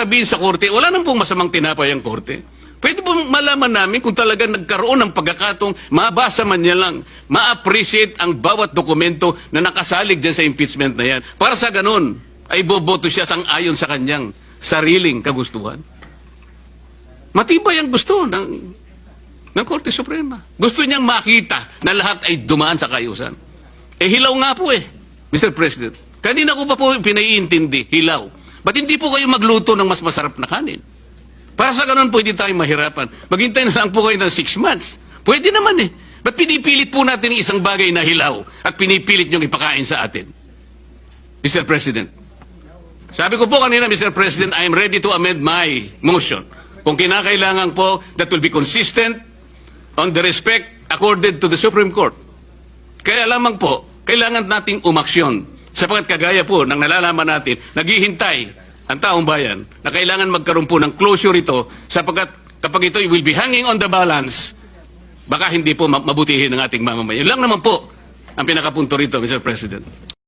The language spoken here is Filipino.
sasabihin sa korte, wala nang pong masamang tinapay ang korte. Pwede po malaman namin kung talaga nagkaroon ng pagkakatong mabasa man niya lang, ma-appreciate ang bawat dokumento na nakasalig dyan sa impeachment na yan. Para sa ganun, ay boboto siya sang ayon sa kanyang sariling kagustuhan. Matibay ang gusto ng, ng Korte Suprema. Gusto niyang makita na lahat ay dumaan sa kayusan. Eh, hilaw nga po eh, Mr. President. Kanina ko pa po pinaiintindi, hilaw. Ba't hindi po kayo magluto ng mas masarap na kanin? Para sa ganun, pwede tayo mahirapan. Maghintay na lang po kayo ng six months. Pwede naman eh. Ba't pinipilit po natin ang isang bagay na hilaw at pinipilit niyong ipakain sa atin? Mr. President. Sabi ko po kanina, Mr. President, I am ready to amend my motion. Kung kinakailangan po, that will be consistent on the respect accorded to the Supreme Court. Kaya lamang po, kailangan nating umaksyon. Sapagat kagaya po ng nalalaman natin, naghihintay ang taong bayan na kailangan magkaroon po ng closure ito sapagkat kapag ito will be hanging on the balance, baka hindi po ma- mabutihin ng ating mamamayan. Lang naman po ang pinakapunto rito, Mr. President.